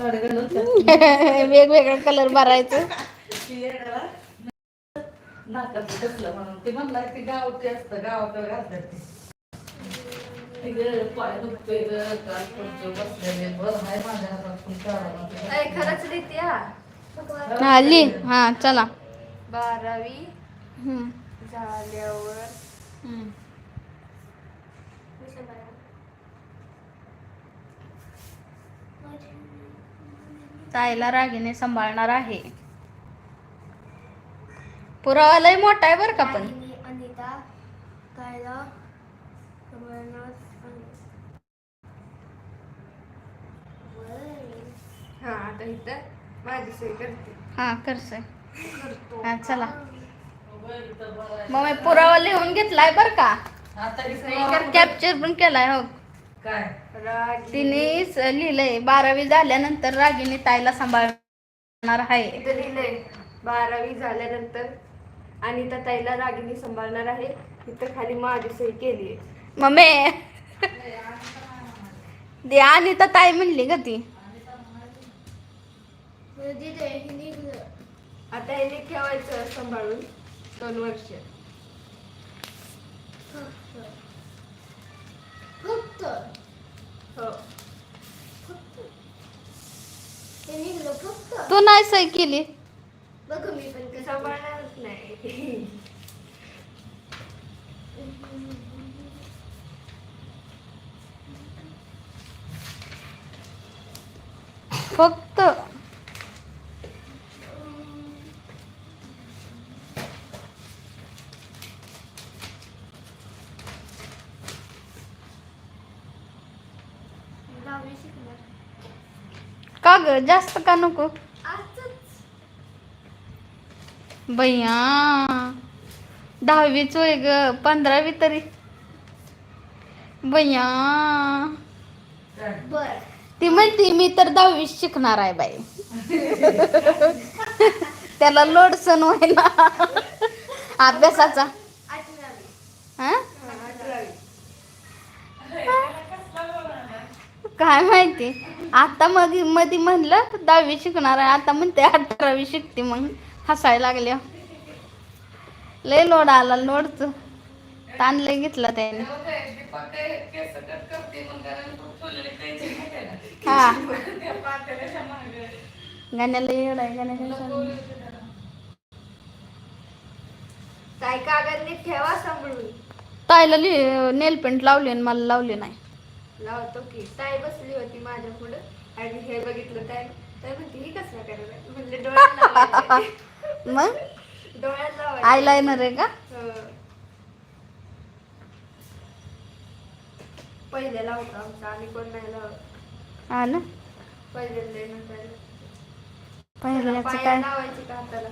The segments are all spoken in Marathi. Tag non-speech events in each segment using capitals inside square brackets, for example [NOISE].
[LAUGHS] वेगवेगळा कलर भरायचं. बसलं म्हणून ते म्हणलं ते गावठी असतं गावाकडे घालतात ते इकडे पाय दुखतोय ग, काल पडतो बसलेले बरं नाही माझ्या हातात पण काढा अय, खरंच रीती हा हा ली हा चला बारावी हम्म, झाल्यावर हम्म. ताईला रागीने सांभाळणार आहे. पुरावा लय मोठा आहे बरं का पण. अनिता कायला कमलनाथ हा आता इथं माझी सोय करते. हा करसे. हा चला. मग मी पुरावा लिहून घेतलाय बर का? आता सही पुरावा कर. कॅप्चर पण केलाय हो. काय? तिने स- लिहिलंय. बारावी झाल्यानंतर रागिनी ताईला सांभाळणार आहे. इथं लिहिलंय बारावी झाल्यानंतर अनिता ताईला रागिनी सांभाळणार आहे. इथं खाली माझी सोय केली मम्मी. दे आणि तर ताई म्हणली का ती. हे आता हे ठेवायचं सांभाळून. दोन वर्ष. तू नाही सही केली बघ मी पण कसं सांभाळणारच नाही फक्त दहावी शिकणार का ग जास्त का नको? आजच भैया दहावीच होय ग पंधरावी तरी. भैया ती म्हणते मी तर दहावी शिकणार आहे बाई. [LAUGHS] त्याला लोड सण व्हायला. अभ्यासाचा. हा? काय माहिती? आता मग मध्ये म्हणलं दहावी शिकणार आहे आता म्हणते अठरावी शिकते मग हसायला लागल्या लय लोड आला लोडच ताण लय घेतला त्याने? हा. गाण्याला येड आहे. काय कागदने ठेवा सांभाळून ताईला नेल पेंट लावली मला लावली नाही लावतो की ताई बसली होती माझ्या पुढं. आणि हे बघितलं ताई. ताई म्हणते ही कसं करायला? म्हणले डोळ्यात [LAUGHS] मग? डोळ्यात लावायचे. आयलायनर आहे का? हो. पहिले लावतो आमचा आणि कोण नाही लावत. हा ना? पहिले पहिल्याचं काय? लावायची का हाताला?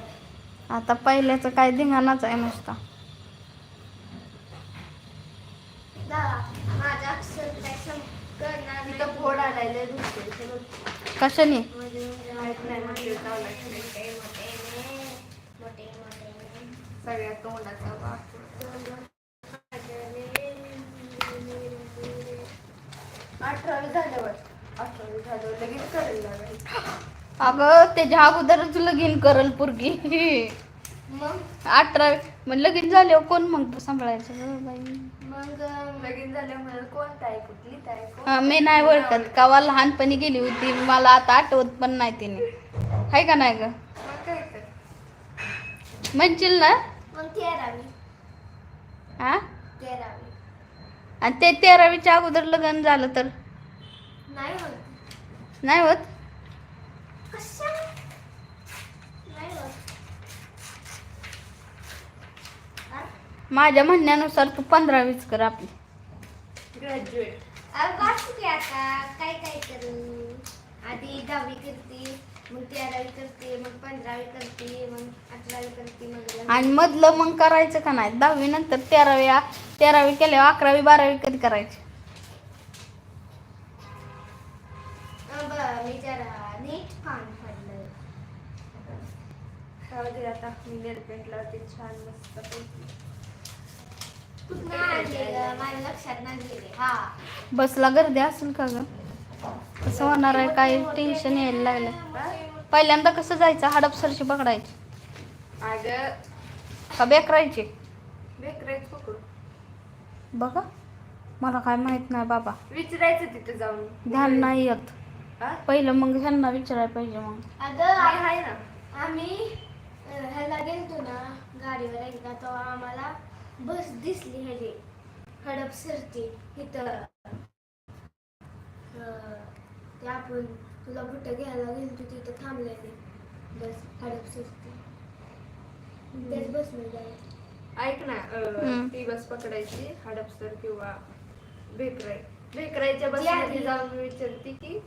आता पहिल्याचं काय धिंगाणाच आहे नुसता दहा माझा अक्षर काय सम करणार नाही तिथं फोड आलाय लय दुसरे सगळं कशाने? सगळ्या तोंडाचा अठरावी झाल्यावर अठरावी झाल्यावर लगेच करायला लागायचं अगं त्याच्या अगोदरच लगीन करल पुरगी. अठरा मग लगीन झाल्यावर कोण मग सांभाळायचं? गं बाई. मग लगीन झाल्यामुळे कोणता आहे कुठली? ताई कोण? हा, मी नाही ओळखत. कावा लहानपणी गेली होती मला आता आठवत पण नाही तिने. हाय का नाही ग? मग काय तर. म्हणशील ना? मग तेरावी. हा तेरावी. आणि ते तेरावीच्या अगोदर लग्न झालं तर? नाही होत. नाही होत? कशा नाही होत. माझ्या म्हणण्यानुसार तू पंधरावीच कर आपली. ग्रॅज्युएट काय काय करू? आधी दहावी करते मग तेरावी करते मग पंधरावी करते मग अठरावी करते मग. आणि मधलं मग करायचं का नाही? दहावी नंतर तेरावी तेरावी केल्यावर अकरावी बारावी कधी करायची? अं, बरं मी जरा नीट पान पडलं. राहू दे आता. मी नेल पेंट लावते छान मस्त पैकी. कुठं आणलेलं माझ्या लक्षात नाही गेले हा बसला गर्दी असेल का ग? कसं होणार आहे? काय टेन्शन यायला लागलं पहिल्यांदा कसं जायचं? हडपसरची पकडायची. अगं. का बेकरायची बघा. मला काय माहीत नाही बाबा. विचारायचं तिथं जाऊन. ध्यान नाही येत? पहिलं मग ह्यांना विचारायला पाहिजे मग. आम्ही ह्याला गेलतो ना गाडीवर एकदा तेव्हा आम्हाला बस दिसली ह्याची. हडप सरची इथं. ते आपण तुला कुठं घ्यायला गेलतो तिथं थांबलेली बस हडप त्याच बसमध्ये जायचं ऐक ना अं. ती बस पकडायची हडपसर किंवा भेकराई. भेकराईच्या ती आधी. बसमध्ये जाऊन विचारते की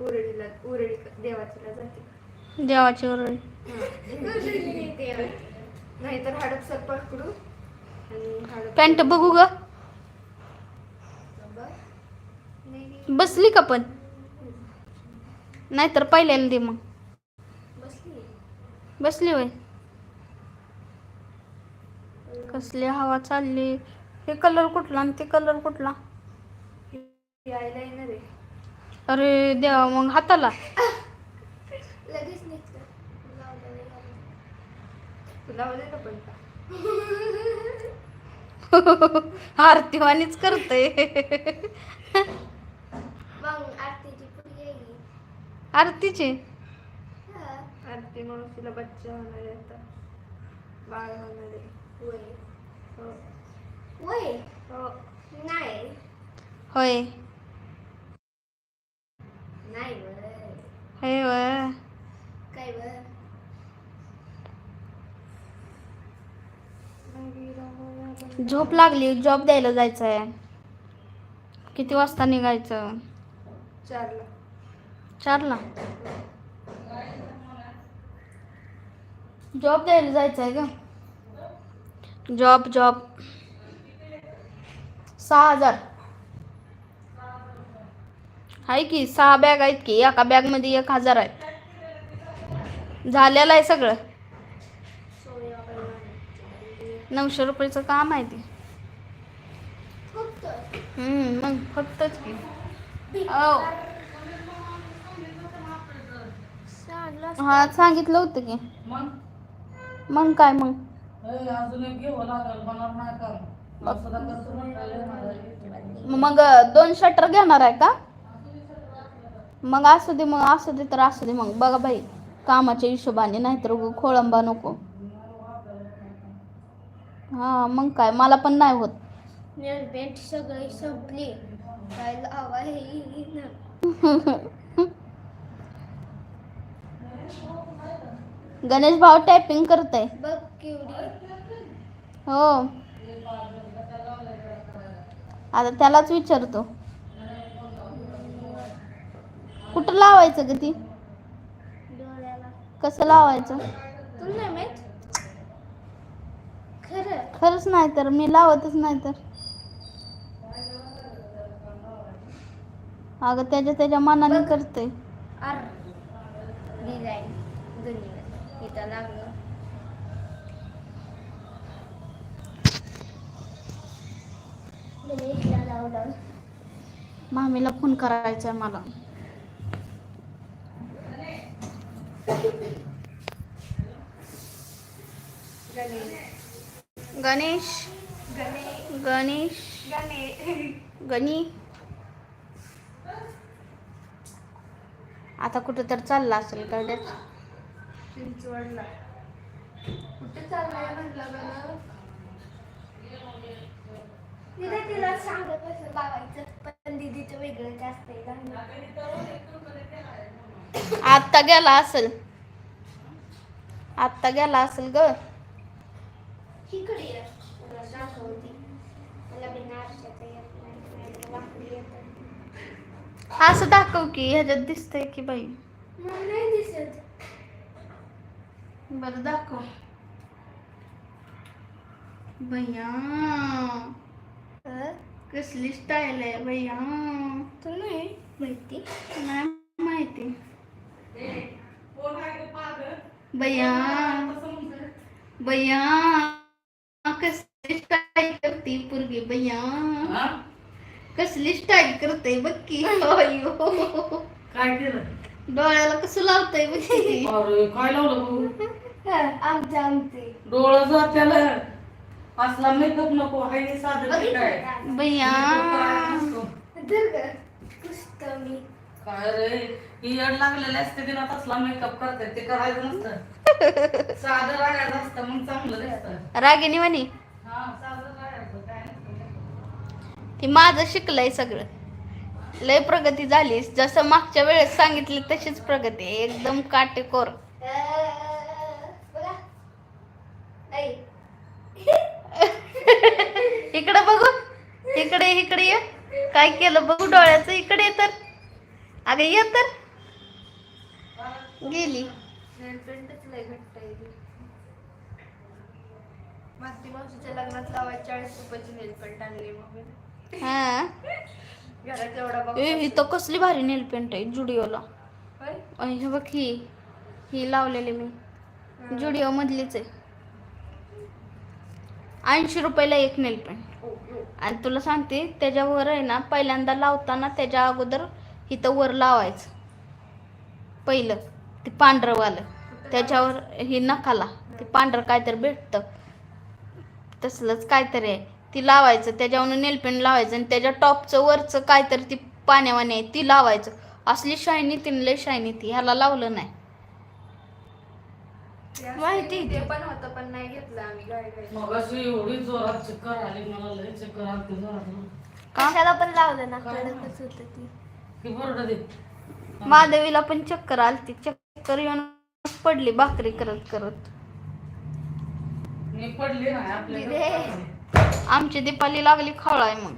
उरळीला उरळी देवाचीला जाते. देवाची ओरळी [LAUGHS] [LAUGHS] नाहीतर हडपसर पकडू पॅन्ट बघू ग. बसली का पण? नाहीतर पहिल्याला दे मग. बसली बसली होय. कसली हवा चालली. हे कलर कुठला आणि ते कलर कुठला? अरे देवा मग हाताला. लगेच निघतं लावलं नाही लावलं. तुला लावले का पण आरतीवानीच करतय. मग आरतीची पुढे गेली. आरतीचे? हा. आरती मावशीला बच्चा होणार आहे आता. बाळ होणार आहे. वय हो. हो. नाही. होय. नाही हे काय वय? झोप लागली जॉब द्यायला जायचं आहे किती वाजता निघायचं? चारला. चारला? जॉब द्यायला जायचं आहे का जॉब जॉब सहा हजार. आहे की सहा बॅग आहेत की एका बॅगमध्ये एक हजार आहे झालेलं आहे सगळं. नऊशे रुपयाचं काम आहे ते. मग फक्तच की. हो. हा सांगितलं होतं की. मग? मग काय मग? मग. दोन शटर घेणार आहे का? मग असू दे मग असू दे तर असू दे मग. बघा बाई कामाच्या हिशोबाने नाहीतर खोळंबा नको. हा मग काय? मला पण नाही होत. नेलपेंट सगळी संपली. काय लावा हे ना गणेश भाऊ टायपिंग करतय. बघ केवढी. हो. आता त्यालाच विचारतो. कुठं लावायचं ग ती? डोळ्याला. कसं लावायचं? तुला नाही माहीत? खरंच नाही तर मी लावतच नाही तर. अगं त्याच्या त्याच्या मनाने करते. मामीला फोन करायचा मला. गणेश. गणे गणेश. गणे. गणी आता कुठं तर चालला असेल कळल्याच चिंचवडला कुठे चाललाय म्हटलं तिला लावायचं पण दीदीचं आहे लहान. आत्ता गेला असेल. आत्ता गेला असेल ग. वाकडी येतं. असं दाखव की ह्याच्यात दिसतंय की बाई मला नाही दिसत बरं दाखव भैया। हं? कसली स्टाईल आहे भैया? तुला नाही माहिती। नाही माहिती भैया। भैया। स्टाईल करती पोरगी भैया. कसली स्टाईल करते बघ की. अय्यो. काय केलं? डोळ्याला कसं लावतंय बघ की. अरे काय लावलं भाऊ? आमचे आमचे. डोळं जात्याला. असला मेकअप नको हाय हे साधं ते काय? भैया. काय नसतो. धर गं. पुसतो मी काय रे? ही येड लागलेले असते दिनात असला मेकअप करते ते करायचं नसतं. [LAUGHS] साधं रागायचं असतं मग चांगलं दिसतं. रागिनी म्हणे हा साधं रागायचं काय नसतं ती माझं शिकलंय सगळं. लय प्रगती झालीस. जसं मागच्या वेळेस सांगितली तशीच प्रगती आहे. एकदम काटेकोर. इकडे बघू. इकडे इकडे ये. काय केलं बघू? डोळ्याचं इकडे तर. अगं ये तर. गेली. नेल मावशीच्या लग्नात लावायची चाळीस रुपयाची नेलपेंट आणली मग हा. घरात एवढा बघ ए ही तर कसली भारी नेल पेंट आहे जुडिओला. होय? हे बघ ही ही लावलेली मी. जुडिओ मधलीच आहे. ऐंशी रुपयाला एक नेल पेंट. ओ, ओ. आणि तुला सांगते त्याच्यावर आहे ना पहिल्यांदा लावताना त्याच्या अगोदर इथं वर लावायचं. पहिलं ते पांढरंवालं. त्याच्यावर ही नखाला. ते पांढरं काहीतरी भेटतं. तसलंच काहीतरी आहे. ती लावायचं त्याच्यावर नेलपेंट लावायचं आणि त्याच्या टॉपचं वरचं काहीतरी ती पाण्यावाने आहे ती लावायचं. असली शायनी ती लय शायनी ती ह्याला लावलं नाही. माहिती ते पण होतं पण नाही घेतलं आम्ही. एवढी जोरात चक्कर आली मला लय चक्कर आली जोरात. कशाला पण लावलं ना काय कडकच होतं ती. ती बरं दे. महादेवीला पण चक्कर आलती चक्कर येऊन पडली भाकरी करत करत. मी पडली नाही आपल्या. आमची दीपाली लागली खवळाय मग?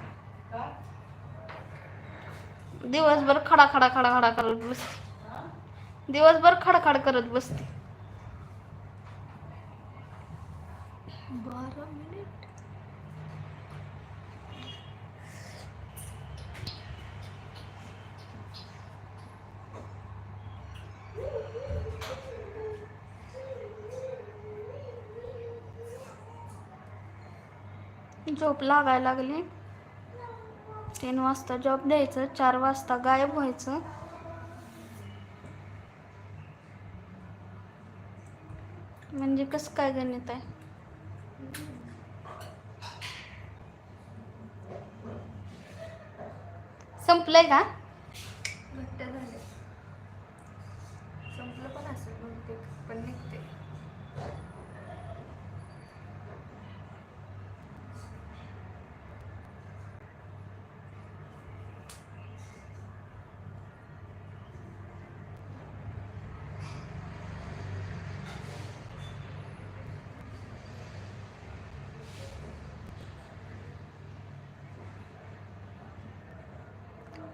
दिवसभर खडा खडा खडा खडा करत बसते. दिवसभर खडखड करत बसते. बारा मिनिट. झोप लागायला लागली. तीन वाजता जॉब द्यायचं चार वाजता गायब व्हायचं. म्हणजे कसं काय गणित आहे? संपलंय का? संपलं पण असेल पण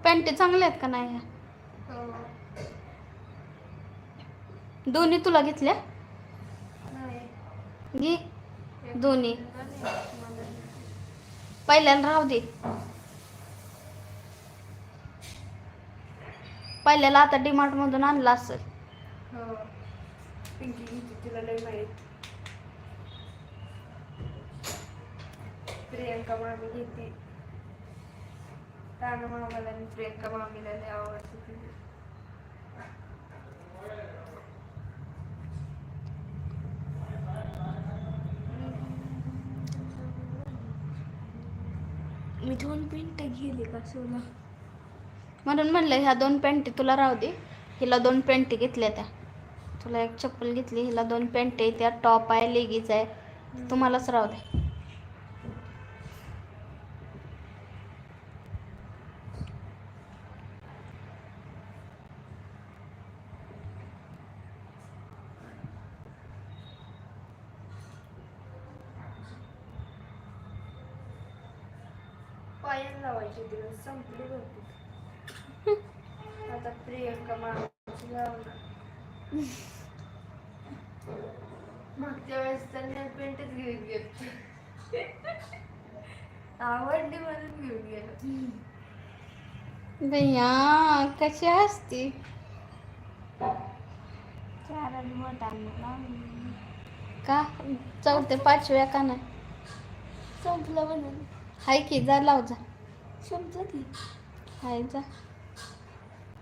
पॅन्टी चांगल्या आहेत का नाही? ह्या? दोन्ही तुला घेतल्या? घे. दोन्ही. पहिल्याला राहू दे. पहिल्याला आता डीमार्ट मधून आणला असेल. प्रियंका मामी घेते. ताना मामाला आणि प्रियंका मामीला लय आवडते मी दोन मिनिट गेली का सोला म्हणून म्हणलं ह्या दोन पॅन्टी तुला राहू दे. हिला दोन पॅन्टी घेतल्या त्या. तुला एक चप्पल घेतली हिला दोन पॅन्टी आहे त्या टॉप आहे लेगीज आहे. तुम्हालाच राहू दे. संपले होते. [LAUGHS] आता प्रियंका लावणार मागच्या वेळेस तर नेल पेंटच घेऊन गेलो. [LAUGHS] आवडली म्हणून घेऊन गेलो. भैया कशी असती चार मोठा का? चौथे पाचव्या का नाही? संपलं म्हणून. हाय की जा लाव जा. संपलं की खायचा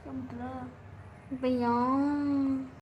संपलं बया